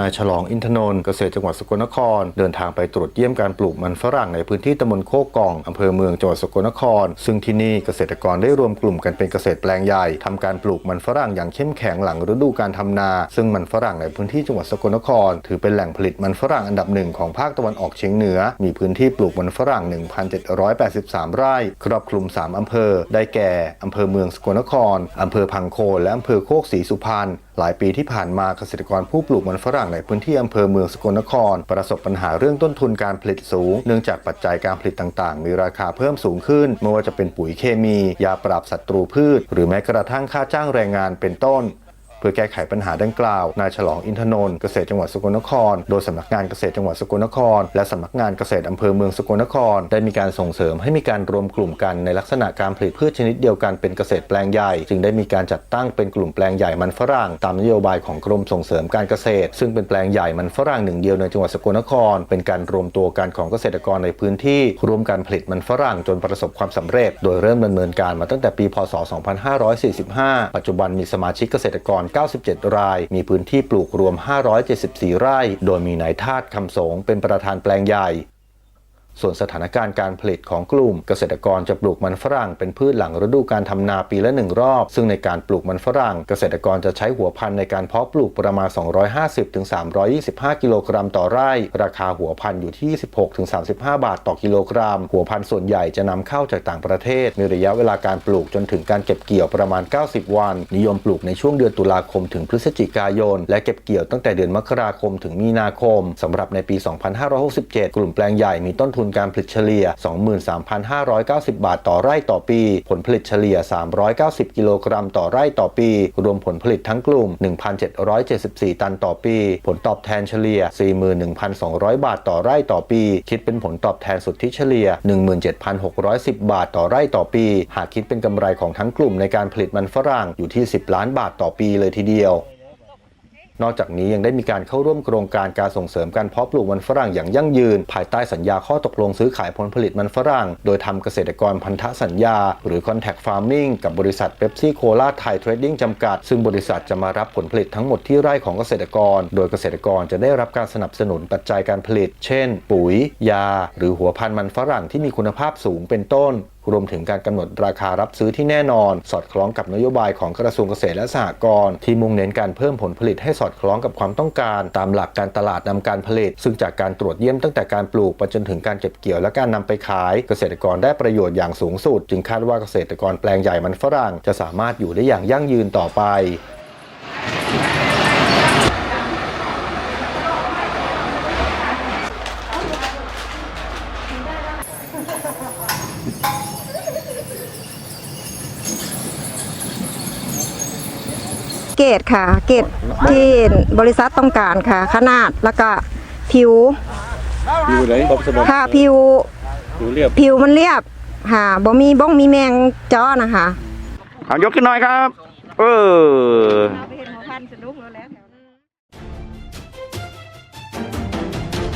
นายฉลองอินทนนท์เกษตรจังหวัดสกลนคร เดินทางไปตรวจเยี่ยมการปลูกมันฝรั่งในพื้นที่ตำบลโคกกองอำเภอเมืองจังหวัดสกลนคร ซึ่งที่นี่เกษตรกรได้รวมกลุ่มกันเป็นเกษตรแปลงใหญ่ทำการปลูกมันฝรั่งอย่างเข้มแข็งหลังฤดูการทำนา ซึ่งมันฝรั่งในพื้นที่จังหวัดสกลนคร ถือเป็นแหล่งผลิตมันฝรั่งอันดับหนึ่งของภาคตะวันออกเฉียงเหนือ มีพื้นที่ปลูกมันฝรั่ง 1,783 ไร่ ครอบคลุม 3 อำเภอ ได้แก่อำเภอเมืองสกลนครอำเภอพังโคนและอำเภอโคกศรีสุพรรณ หลายปีที่ผ่านมาเกษตรกรผู้ปลูกมันฝรั่งในพื้นที่อำเภอเมืองสกลนคร ประสบปัญหาเรื่องต้นทุนการผลิตสูง เนื่องจากปัจจัยการผลิตต่างๆ มีราคาเพิ่มสูงขึ้น ไม่ว่าจะเป็นปุ๋ยเคมี ยาปราบศัตรูพืช หรือแม้กระทั่งค่าจ้างแรงงานเป็นต้น พื่อแก้ไขปัญหาดังกล่าวนายฉลองอินทนนท์เกษตรจังหวัดสกลนคร โดยสำนักงานเกษตรจังหวัดสกลนคร และสำนักงานเกษตรอำเภอเมืองสกลนคร ได้มีการส่งเสริมให้มีการรวมกลุ่มกันในลักษณะการผลิตพืชชนิดเดียวกันเป็นเกษตรแปลงใหญ่จึงได้มีการจัดตั้งเป็นกลุ่มแปลงใหญ่มันฝรั่งตามนโยบายของกรมส่งเสริมการเกษตร ซึ่งเป็นแปลงใหญ่มันฝรั่งหนึ่งเดียวในจังหวัดสกลนคร เป็นการรวมตัวกันของเกษตรกรในพื้นที่ร่วมกันผลิตมันฝรั่งจนประสบความสำเร็จ โดยเริ่มดำเนินการมาตั้งแต่ปี พศ 2545 ปัจจุบันมีสมาชิกเกษตรกร97 ราย มีพื้นที่ปลูกรวม 574 ไร่ โดยมีนายทาตคำสงเป็นประธานแปลงใหญ่ ส่วนสถานการณ์การผลิตของกลุ่ม เกษตรกรจะปลูกมันฝรั่งเป็นพืชหลังฤดูการทำนาปีละหนึ่งรอบ ซึ่งในการปลูกมันฝรั่ง เกษตรกรจะใช้หัวพันธุ์ในการเพาะปลูกประมาณ 250-325 กิโลกรัมต่อไร่ ราคาหัวพันธุ์อยู่ที่ 16-35 บาทต่อกิโลกรัม หัวพันธุ์ส่วนใหญ่จะนำเข้าจากต่างประเทศ มีระยะเวลาการปลูกจนถึงการเก็บเกี่ยวประมาณ 90 วัน นิยมปลูกในช่วงเดือนตุลาคมถึงพฤศจิกายน และเก็บเกี่ยวตั้งแต่เดือนมกราคมถึงมีนาคมสำหรับในปี 2567 กลุ่มแปลงใหญ่มีต้นทุนการผลิตเฉลี่ย 23,590 บาทต่อไร่ต่อปี ผลผลิตเฉลี่ย 390 กิโลกรัมต่อไร่ต่อปี รวมผลผลิตทั้งกลุ่ม 1,774 ตันต่อปี ผลตอบแทนเฉลี่ย 41,200 บาทต่อไร่ต่อปี คิดเป็นผลตอบแทนสุทธิเฉลี่ย 17,610 บาทต่อไร่ต่อปี หากคิดเป็นกำไรของทั้งกลุ่มในการผลิตมันฝรั่งอยู่ที่ 10 ล้านบาทต่อปีเลยทีเดียว นอกจากนี้ยังได้มีการเข้าร่วมโครงการการส่งเสริมการเพาะปลูกมันฝรั่งอย่างยั่งยืน ภายใต้สัญญาข้อตกลงซื้อขายผลผลิตมันฝรั่ง โดยทำเกษตรกรพันธสัญญา หรือ Contact Farming กับบริษัทเ e ปซี่โคลาไทยเทรดดิ้งจำกัด ซึ่งบริษัทจะมารับผลผลิตทั้งหมดที่ไร่ของเกษตรกร โดยเกษตรกรจะได้รับการสนับสนุนปัจจัยการผลิต เช่น ปุ๋ย ยา หรือหัวพันธุ์มันฝรั่งที่มีคุณภาพสูงเป็นต้น รวมถึงการกำหนดราคารับซื้อที่แน่นอน สอดคล้องกับนโยบายของกระทรวงเกษตรและสหกรณ์ที่มุ่งเน้นการเพิ่มผลผลิตให้สอดคล้องกับความต้องการ ตามหลักการตลาดนำการผลิต ซึ่งจากการตรวจเยี่ยมตั้งแต่การปลูกไปจนถึงการเก็บเกี่ยวและการนำไปขาย เกษตรกรได้ประโยชน์อย่างสูงสุด จึงคาดว่าเกษตรกรแปลงใหญ่มันฝรั่งจะสามารถอยู่ได้อย่างยั่งยืนต่อไป เกรดค่ะ เกรดที่บริษัทต้องการค่ะ ขนาดแล้วก็ผิวอยู่ไหนครบสมบูรณ์ค่ะผิวอยู่เรียบผิวมันเรียบค่ะบ่มีบ้องมีแมงจ้อนะคะเอายกขึ้นหน่อยครับ เออ